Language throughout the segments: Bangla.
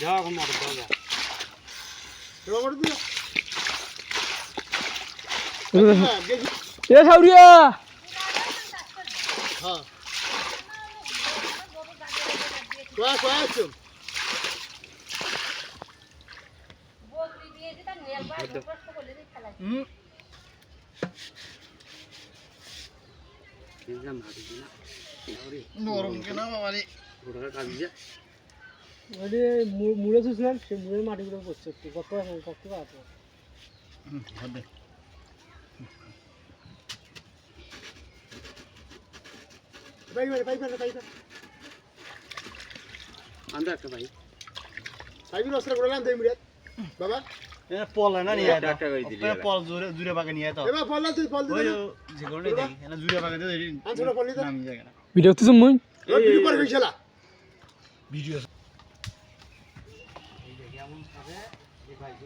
যাও এখন মোটর দাও যা এ হ্যাঁ সাউরিয়া হ্যাঁ কোয়া কোয়া আছো নিজাম ভাবি না ওরে নরম কেন বাবারে। ওটা কাবি যা ওই মুড়ে শুছিলাম সে মুড়ের মাটিগুলো পড়ছে একটু। কত কত আছে? হবে। বাবা। পল না নিয়ে। পল জুড়ে জুড়ে বাগে নিয়ে তো। তুই দিবি দেখি জুড়ে বাগে নামি জায়গা মুই? ভিডিও কেমন খাবে এই ভাই তো যায় আমি গরম করিছ না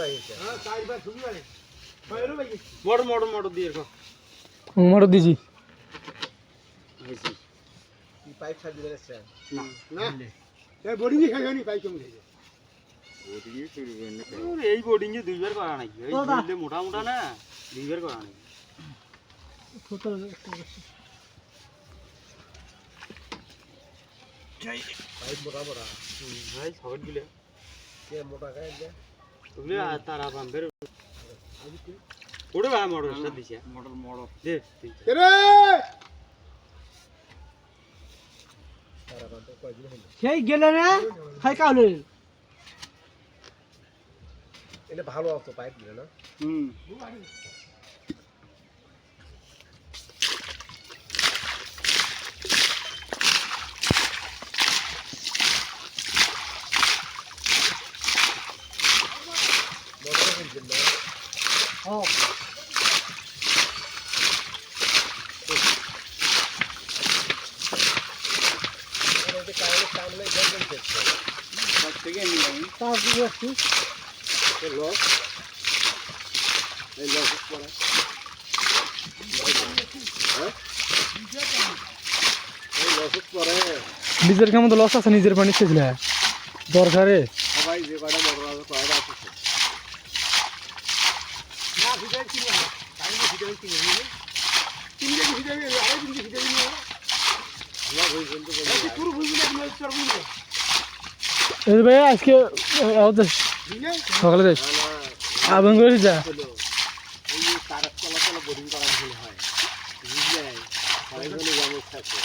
ঢাসকা মোটর মোটর মোটর দিয়ে রাখো মোটর দিছি হয়েছে পাইপ সাজি দিলে না বোর্ডিং খাই হয়নি পাই কেমন খাইছে ওরে, এই বোর্ডিং এ দুইবার করা নাকি এই বুঝলে মোটা মোটা না দুইবার করা নাকি ভাই সকেটগুলো ওগুলো আর তারা পাম্পের ওটা ভাই মোটর সাথে দিছে মোটর মোটর দে। রে? সেই গেলে না খাই কাউলে। এটা ভালো আছে পাইপ দিলে না? হুম সব থেকে নিয়ে আমি তারপরে একটু নিজের কেমন তো লস আছে নিজের পানি খেয়েছিল দরকারে সবাই যে কয়টা মোটর আছে কয়টা আছে? না ভিডিও কিনে না টাইম ভিডিও কিনে নিয়ে কিনে কি ভিডিও আরে কিনে ভিডিও নিয়ে ভাই আজকে সকালে যাই আবেন করে যা করা হয় থাকে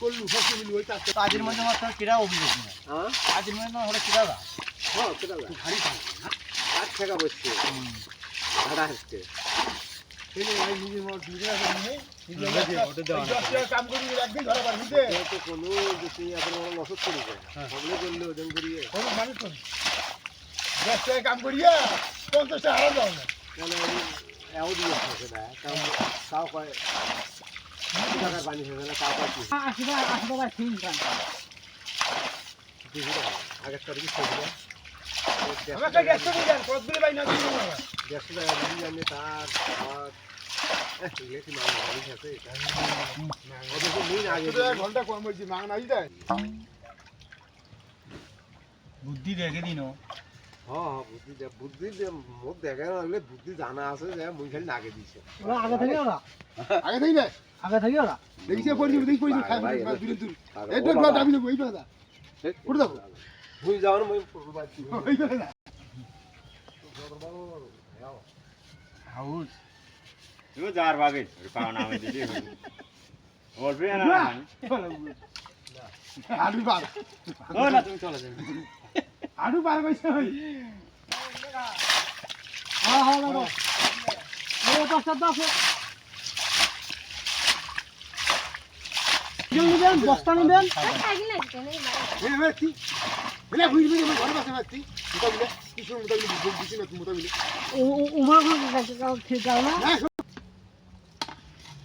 করি করে কাজের মধ্যে মাত্র কিরা অভিযোগ না হ্যাঁ কাজের মধ্যে হলে কিরা দা হ্যাঁ কেটা ভাই। ভারী কাজ থাকা বসছে ভাড়া হচ্ছে কাম করিয়ে করিয়া পঞ্চাশটা হারা যাও না দিয়ে তাও কয় টাকার পানি হয়ে গেলে তাও কয় কি আসবা আসবা ঠিক আগের তারিখে শেষ না। গ্যাসটা দিয়ে দেন কত দিলে ভাই না দিলে না দেড়শো টাকা দিলি জানি তার। বুদ্ধি দেখে দিন বুদ্ধি বুদ্ধি দে- দেখে না বুদ্ধি জানা আছে যে মুই খালি নাগে দিছে আগে থেকে ওরা? আগে থেকে না আগে থেকে ওরা? দেখিছে পড়ি দেখি পড়ি খাই দূরে দূরে এই তো বাদ দেবো এই কথা উঠে যাব মুই যাও না মুই বাচ্চি হাউস। তুমি যার ভাগে পাওনা আমি দিদি বলবি না আলু পার ও না তুমি চলে যাবে। আলু পার কইছে ওই। হ্যাঁ হ্যাঁ দাদা পাঁচটা নিবেন? নিবেন? মোতাবিলে উমার ঠিক আছে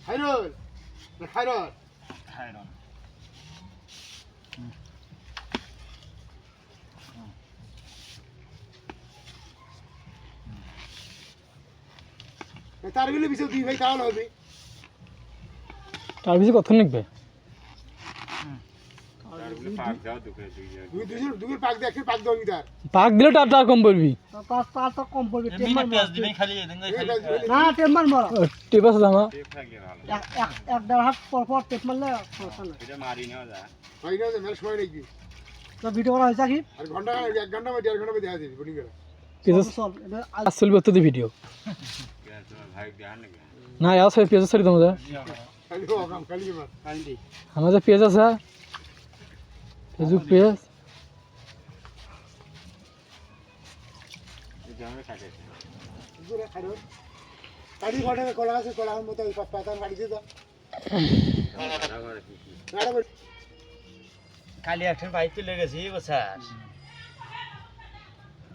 না খাইরল? না খাইরল? খায়রন তারগুলো বিষয় দুই ভাই তাহলে হবে তার বিষয় কত নিকবে তারগুলো পাক দাও দুকে দুই জায়গায়। দুই দুজন দুই পাক দেখে পাক দাও তার পাক দিলে তার তার কম পড়বি। টেপ আছে ভালো। এক দেড় হাত পর পর টেপ মারলে ভিডিও করা হয়েছে কি ঘণ্টা এক ঘণ্টা বা দেড় ঘণ্টা দেখা যাবে বোলিং করে। চল এটা আজ চলবে তো ভিডিও না ইয়ার সাথে পেঁয়াজ সারি তোমাদের খালি ও কাম খালি মার আমাদের পেঁয়াজ আছে। ফেসবুক পেঁয়াজ। কলা আছে কলা মতো পাতা দিয়ে দাও কালি একখান বাইক তুলে গেছি বছর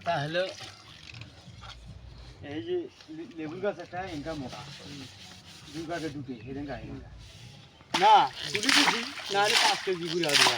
তাহলে এই যে লে- লেবুর গাছ একটা ইনকাম মোটা। দুই কাঠে দুটি সেদিন গাড়ি না তুলি দিছি, না হলে পাঁচ কেজি ঘুরে আসবে